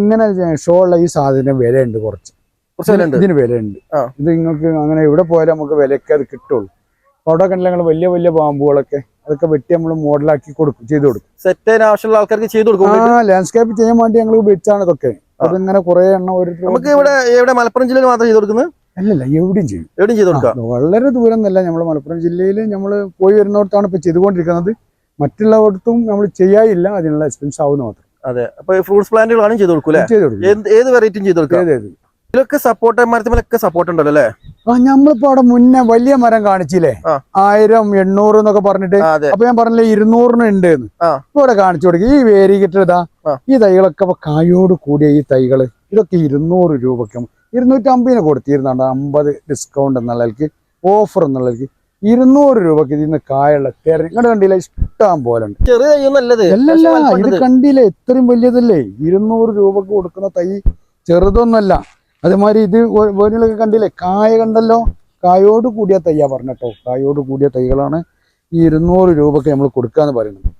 ഇങ്ങനെ ഷോ ഉള്ള ഈ സാധനം വിലയുണ്ട് കുറച്ച്. ഇതിന് വിലയുണ്ട്. ഇത് നിങ്ങൾക്ക് അങ്ങനെ എവിടെ പോയാലും നമുക്ക് വിലയൊക്കെ അത് കിട്ടുള്ളൂ. അവിടെ കണ്ടില്ല ഞങ്ങൾ വലിയ വലിയ പാമ്പുകളൊക്കെ അതൊക്കെ വെട്ടി നമ്മൾ മോഡലാക്കി കൊടുക്കും ചെയ്ത് കൊടുക്കും. സെറ്റ് ആവശ്യമുള്ള ആൾക്കാർക്ക് ചെയ്ത് കൊടുക്കും. ആ ലാൻഡ്സ്കേപ്പ് ചെയ്യാൻ വേണ്ടി ഞങ്ങൾ വെച്ചാണ് ഇതൊക്കെ. അതിങ്ങനെ കുറെ എണ്ണം ഒരു നമുക്ക് ഇവിടെ ഇവിടെ മലപ്പുറം ജില്ലയിൽ മാത്രം ചെയ്ത് കൊടുക്കുന്നത്? അല്ലല്ല എവിടെയും ചെയ്യും. എവിടെയും ചെയ്ത് കൊടുക്കാം വളരെ ദൂരം എന്നല്ല നമ്മൾ മലപ്പുറം ജില്ലയിൽ നമ്മൾ പോയി വരുന്നിടത്താണ് ഇപ്പൊ ചെയ്തുകൊണ്ടിരിക്കുന്നത്. മറ്റുള്ളവർക്കും നമ്മൾ ചെയ്യായില്ല അതിനുള്ള എക്സ്പെൻസ് ആവുന്ന മാത്രം. അതെ. അപ്പൊ ഫ്രൂട്ട്സ് പ്ലാന്റുകളാണ് ചെയ്ത് കൊടുക്കും അല്ലേ? ചെയ്ത് ഏത് വെറൈറ്റിയും ചെയ്ത് കൊടുക്കാം ഇതിലൊക്കെ സപ്പോർട്ട് മരത്തിലൊക്കെ സപ്പോർട്ട് ഉണ്ടല്ലോ അല്ലേ? ആ നമ്മളിപ്പോ അവിടെ മുന്നേ വലിയ മരം കാണിച്ചില്ലേ. ആയിരം എണ്ണൂറ് എന്നൊക്കെ പറഞ്ഞിട്ട്. അപ്പൊ ഞാൻ പറഞ്ഞില്ലേ ഇരുന്നൂറിന് ഉണ്ട്. ഇപ്പൊ ഇവിടെ കാണിച്ചു കൊടുക്കും. ഈ വേരി ഇതാ. ഈ തൈകളൊക്കെ ഇപ്പൊ കായോട് കൂടിയ ഈ തൈകൾ. ഇതൊക്കെ ഇരുന്നൂറ് രൂപയ്ക്ക്. ഇരുന്നൂറ്റമ്പതിന് കൊടുത്തിരുന്നാണ്ട് കൊടുത്തിരുന്നുണ്ട് അമ്പത് ഡിസ്കൗണ്ട് എന്നുള്ളതിലേക്ക് ഓഫർ എന്നുള്ളതിലേക്ക് ഇരുന്നൂറ് രൂപക്ക് ഇതിന്ന് കായുള്ള തെരഞ്ഞ് ഇങ്ങോട്ട് കണ്ടില്ല? ഇഷ്ടാൻ പോലെ ഉണ്ട്. അല്ലല്ല ഇത് കണ്ടില്ല? ഇത്രയും വലിയതല്ലേ? ഇരുന്നൂറ് രൂപക്ക് കൊടുക്കുന്ന തൈ ചെറുതൊന്നല്ല. അതേമാതിരി ഇത് വേനലൊക്കെ കണ്ടില്ലേ? കായ കണ്ടല്ലോ? കായോട് കൂടിയ തയ്യാ പറഞ്ഞട്ടോ കായോട് കൂടിയ തൈകളാണ് ഈ ഇരുന്നൂറ് രൂപക്ക് നമ്മൾ കൊടുക്കാന്ന് പറയുന്നത്.